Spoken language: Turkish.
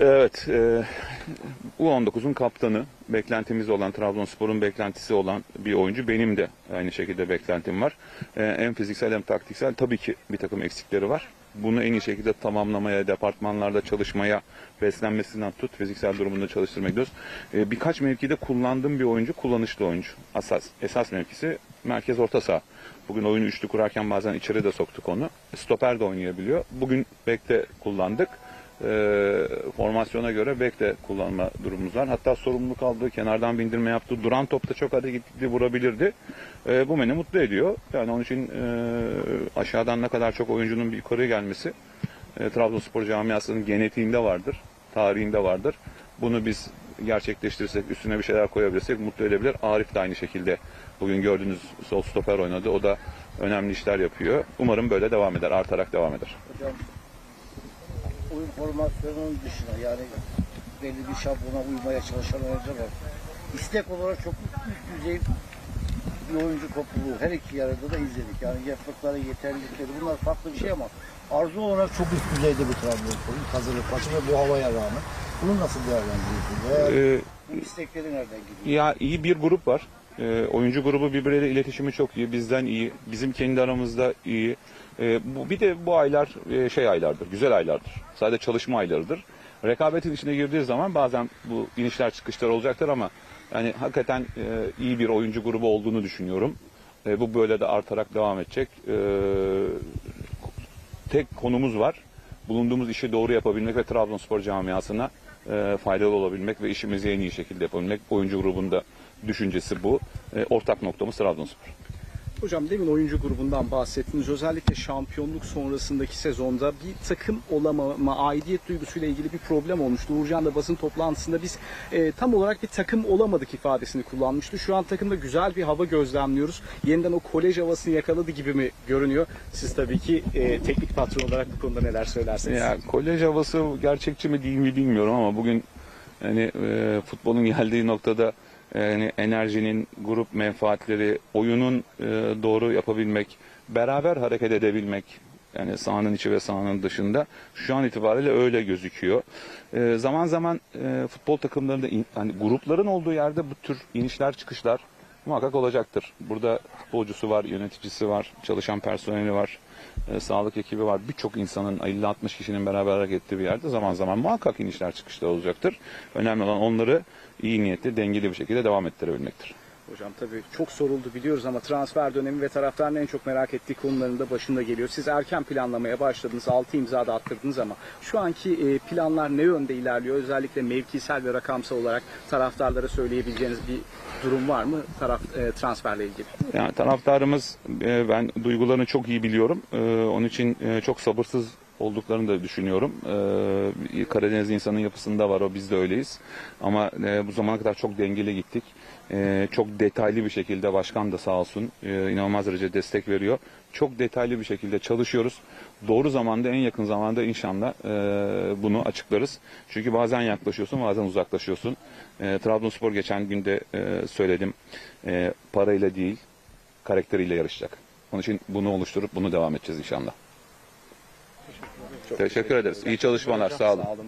Evet, e, U19'un kaptanı, beklentimiz olan, Trabzonspor'un beklentisi olan bir oyuncu. Benim de aynı şekilde beklentim var. E, hem fiziksel hem taktiksel tabii ki bir takım eksikleri var. Bunu en iyi şekilde tamamlamaya, departmanlarda çalışmaya, beslenmesinden tut, fiziksel durumunda çalıştırmaya gidiyoruz. E, birkaç mevkide kullandığım bir oyuncu, kullanışlı oyuncu. Asas, esas mevkisi merkez orta saha. Bugün oyunu üçlü kurarken bazen içeri de soktuk onu. Stoper de oynayabiliyor. Bugün bekte kullandık e, formasyona göre bek de kullanma durumumuz var. Hatta sorumluluk aldığı, kenardan bindirme yaptı. Duran topta çok hareketli vurabilirdi. E, bu beni mutlu ediyor. Yani onun için e, aşağıdan ne kadar çok oyuncunun bir yukarıya gelmesi e, Trabzonspor camiasının genetiğinde vardır, tarihinde vardır. Bunu biz gerçekleştirirsek, üstüne bir şeyler koyabilirsek mutlu edebilir. Arif de aynı şekilde bugün gördüğünüz sol stoper oynadı. O da önemli işler yapıyor. Umarım böyle devam eder, artarak devam eder. Hocam oyun formasyonunun dışında yani belli bir şablona uymaya çalışan oyuncular var. İstek olarak çok üst düzey bir oyuncu topluluğu her iki yarıda da izledik. Yani yaptıkları yeterlilikleri bunlar farklı bir şey ama arzu olarak çok üst düzeyde bir Trabzonspor'un hazırlık maçı ve bu havaya rağmen. Bunu nasıl değerlendiriyorsunuz? E, bu istekleri nereden gidiyor? Ya iyi bir grup var. Ee, oyuncu grubu birbirleriyle iletişimi çok iyi. Bizden iyi. Bizim kendi aramızda iyi. Ee, bu, bir de bu aylar e, şey aylardır. Güzel aylardır. Sadece çalışma aylarıdır. Rekabetin içine girdiği zaman bazen bu inişler çıkışlar olacaktır ama yani hakikaten e, iyi bir oyuncu grubu olduğunu düşünüyorum. E, bu böyle de artarak devam edecek. E, tek konumuz var. Bulunduğumuz işi doğru yapabilmek ve Trabzonspor camiasına e, faydalı olabilmek ve işimizi en iyi şekilde yapabilmek. Oyuncu grubunda düşüncesi bu. E, ortak noktamız Trabzonspor. Hocam demin oyuncu grubundan bahsettiniz. Özellikle şampiyonluk sonrasındaki sezonda bir takım olamama, aidiyet duygusuyla ilgili bir problem olmuştu. Uğurcan da basın toplantısında biz e, tam olarak bir takım olamadık ifadesini kullanmıştı. Şu an takımda güzel bir hava gözlemliyoruz. Yeniden o kolej havasını yakaladı gibi mi görünüyor? Siz tabii ki e, teknik patron olarak bu konuda neler söylersiniz? Ya kolej havası gerçekçi mi değil mi bilmiyorum ama bugün yani e, futbolun geldiği noktada yani enerjinin, grup menfaatleri, oyunun e, doğru yapabilmek, beraber hareket edebilmek yani sahanın içi ve sahanın dışında şu an itibariyle öyle gözüküyor. E, zaman zaman e, futbol takımlarında in- hani grupların olduğu yerde bu tür inişler çıkışlar muhakkak olacaktır. Burada futbolcusu var, yöneticisi var, çalışan personeli var, e, sağlık ekibi var. Birçok insanın 50-60 kişinin beraber hareket ettiği bir yerde zaman zaman muhakkak inişler çıkışlar olacaktır. Önemli olan onları iyi niyetli, dengeli bir şekilde devam ettirebilmektir. Hocam tabii çok soruldu biliyoruz ama transfer dönemi ve taraftarın en çok merak ettiği konuların da başında geliyor. Siz erken planlamaya başladınız, 6 imza da attırdınız ama şu anki e, planlar ne yönde ilerliyor? Özellikle mevkisel ve rakamsal olarak taraftarlara söyleyebileceğiniz bir durum var mı taraf e, transferle ilgili? Yani taraftarımız e, ben duygularını çok iyi biliyorum. Onun için çok sabırsız olduklarını da düşünüyorum. E, Karadeniz insanın yapısında var o biz de öyleyiz. Ama e, bu zamana kadar çok dengeli gittik. E, Çok detaylı bir şekilde başkan da sağ olsun e, inanılmaz derece destek veriyor. Çok detaylı bir şekilde çalışıyoruz. Doğru zamanda en yakın zamanda inşallah e, bunu açıklarız. Çünkü bazen yaklaşıyorsun bazen uzaklaşıyorsun. E, Trabzonspor geçen günde e, söyledim. E, parayla değil karakteriyle yarışacak. Onun için bunu oluşturup bunu devam edeceğiz inşallah. Teşekkür ederiz. İyi çalışmalar. Sağ olun.